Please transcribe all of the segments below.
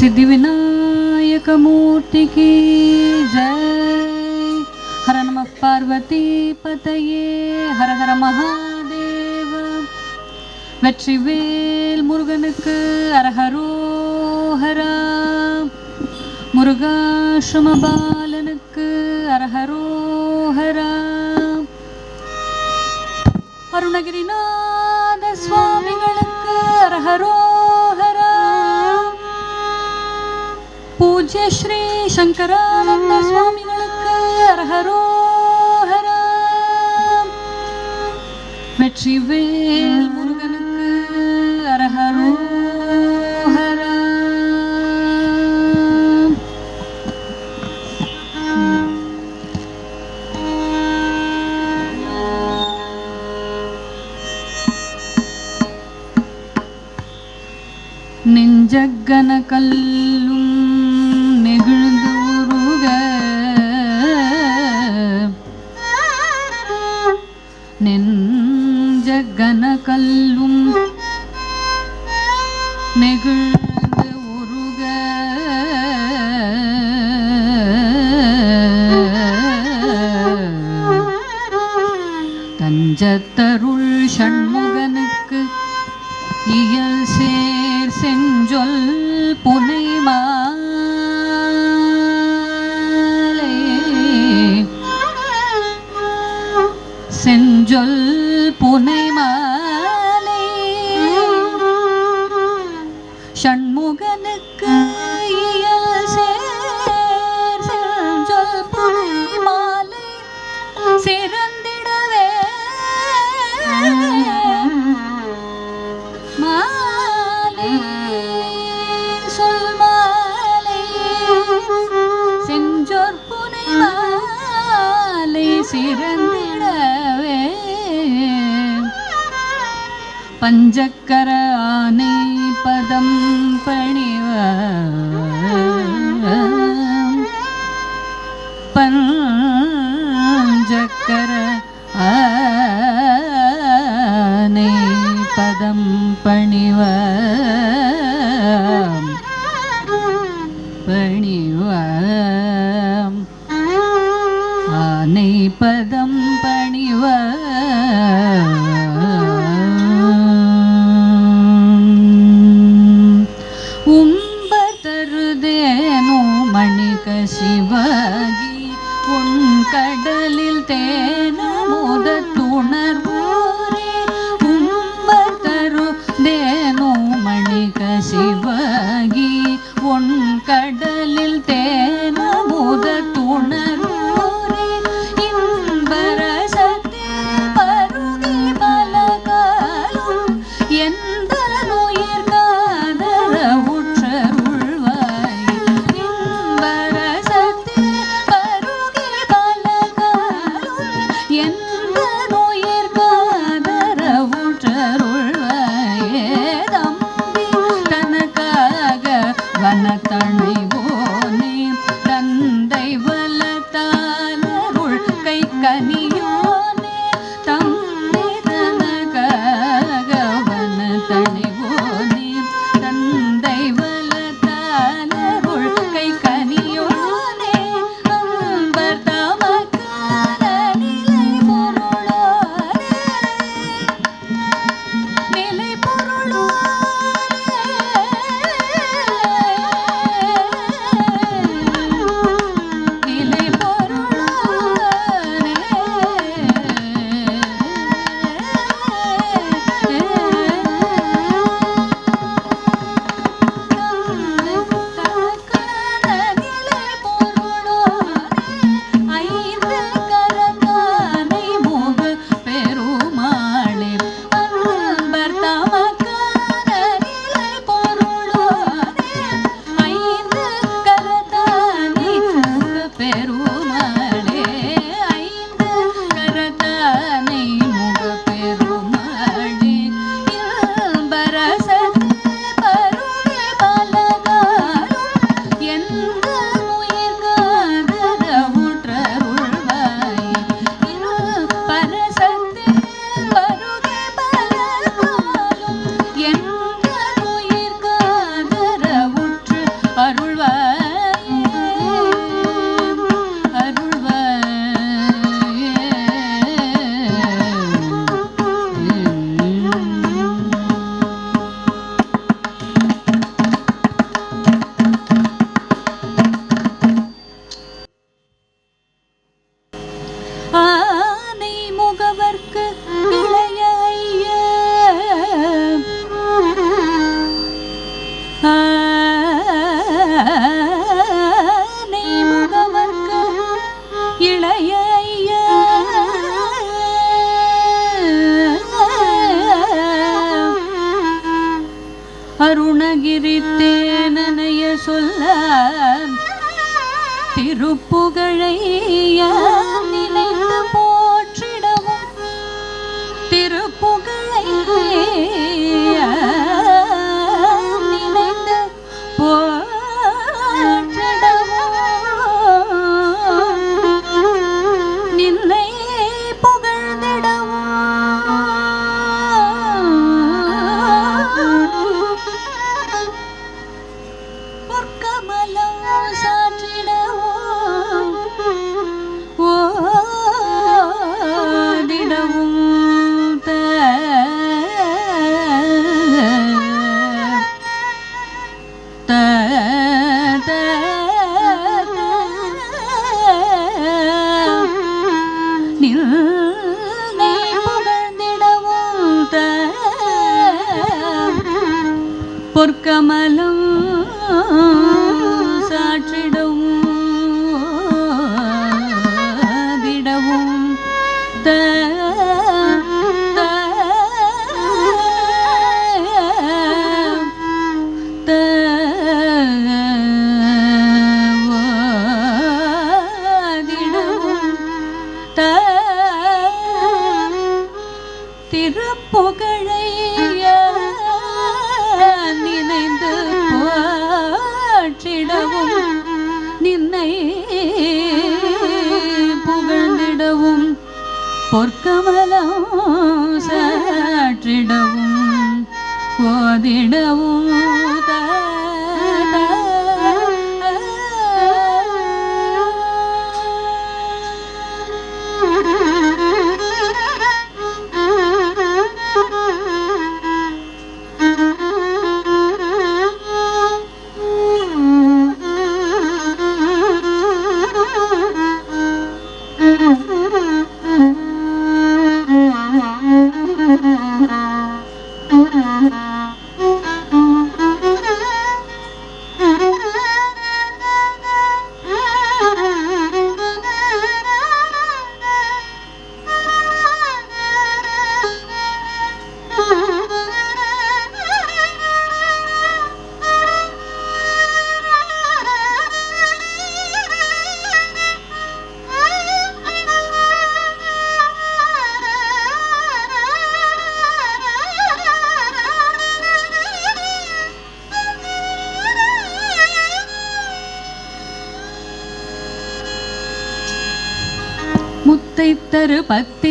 सिद्धिविनायकमूर्ति की जय हर नमः पार्वती पतये हर हर महादेव வெற்றிவேல் முருகனுக்கு அரஹரோஹரா முருகாசுமபாலனுக்கு அரஹரோஹரா அருணகிரிநாத சுவாமிகளுக்கு அரஹரோஹரா பூஜ்ய ஸ்ரீ சங்கரானந்த சுவாமிகளுக்கு அரஹரோஹரா வெற்றிவேல் முருகனுக்கு அரஹரோஹரா நெஞ்சக்கன கல்லும் புனை மாலை பாதம் பணி அருணகிரி தேனனைய சொல்ல திருப்புகழை நினைந்து போற்றிடவும். திருப்புகழை 等。பொற்கமலம் சாற்றிடவும் ஓதிடவும் பக்தரு பக்தி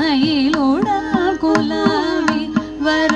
மயிலுடன் குலாவி வர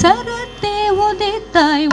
ಸರತೆ ಉದಿತಾಯ್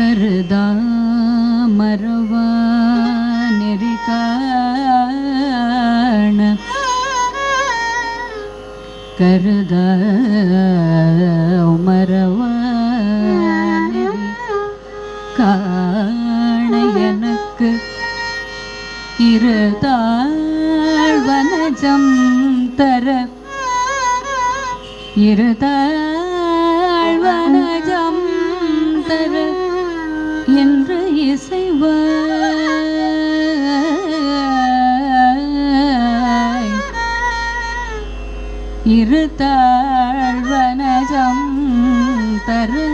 கருதா மரவா நெறிகாண கருதா மரவா காண. எனக்கு இருதாழ்வனஜம் தர. இருதாழ்வனஜம் இருதாழ்வனஜம் தரு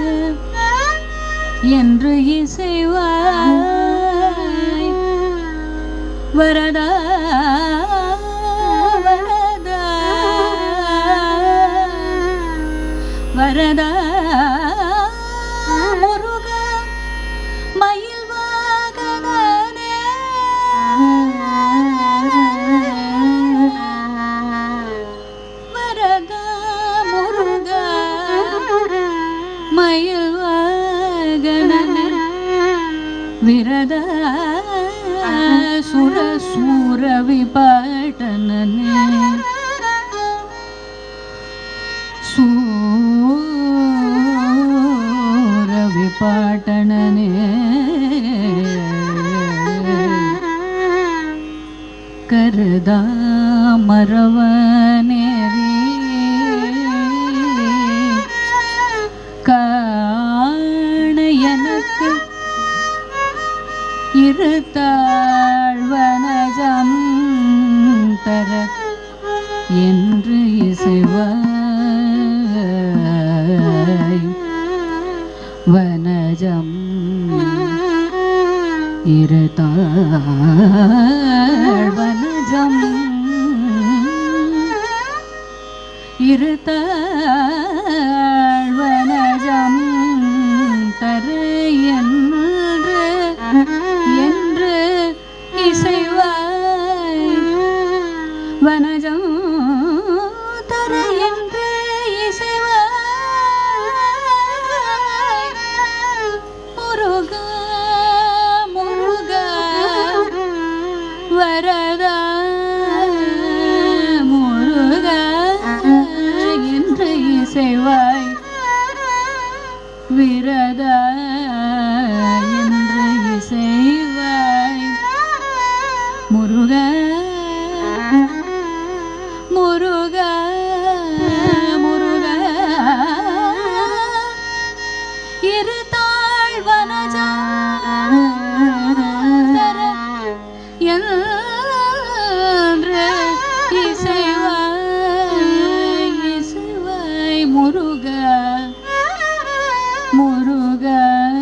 என்று இசைவாய். வரதா விபாட்டனே சூரவி விபாட்டனே கருதா மரவனேரி காண எனக்கு இருத்தாழ்வனஜம் தர என்று இசைவாய் வனஜம் இருத்தாள் வனஜம் இருத்தாள் வனஜம் தரே முருகன்